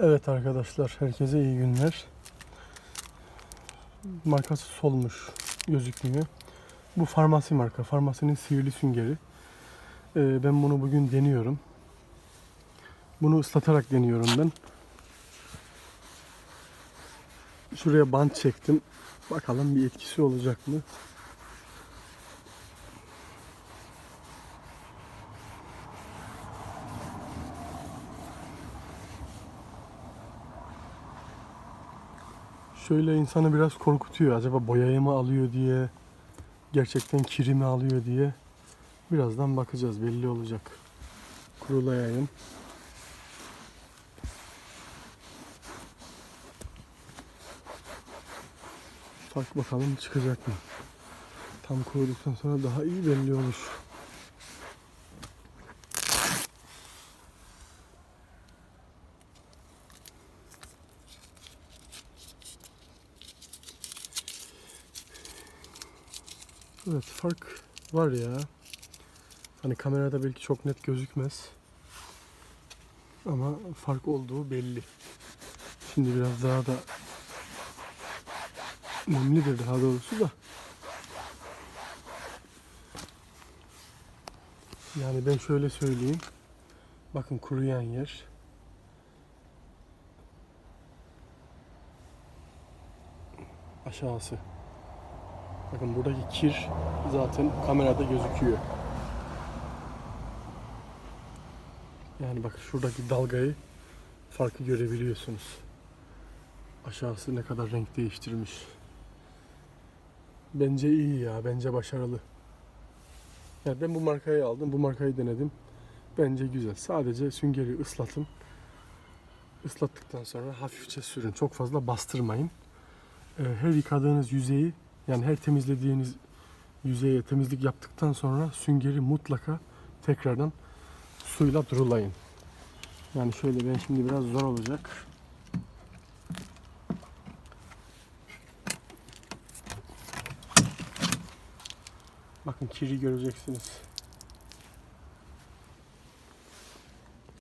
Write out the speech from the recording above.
Evet arkadaşlar, herkese iyi günler. Markası solmuş, gözükmüyor. Bu farmasi marka, farmasinin sihirli süngeri. Ee, ben bunu bugün deniyorum. Bunu ıslatarak deniyorum ben. Şuraya bant çektim. Bakalım bir etkisi olacak mı? Şöyle insanı biraz korkutuyor. Acaba boyayı mı alıyor diye, gerçekten kiri mi alıyor diye. Birazdan bakacağız, belli olacak. Kurulayayım. Fark bakalım çıkacak mı? Tam kuruduktan sonra daha iyi belli olur. Evet fark var ya. Hani kamerada belki çok net gözükmez. Ama fark olduğu belli. Şimdi biraz daha da nemlidir daha doğrusu da. Yani ben şöyle söyleyeyim. Bakın kuruyan yer. Aşağısı. Bakın buradaki kir zaten kamerada gözüküyor. Yani bak şuradaki dalgayı farkı görebiliyorsunuz. Aşağısı ne kadar renk değiştirmiş. Bence iyi ya, bence başarılı. Yani ben bu markayı aldım, bu markayı denedim. Bence güzel. Sadece süngeri ıslatın. Islattıktan sonra hafifçe sürün. Çok fazla bastırmayın. Ee, Her yıkadığınız yüzeyi yani her temizlediğiniz yüzeye temizlik yaptıktan sonra süngeri mutlaka tekrardan suyla durulayın. Yani şöyle ben şimdi biraz zor olacak. Bakın kiri göreceksiniz.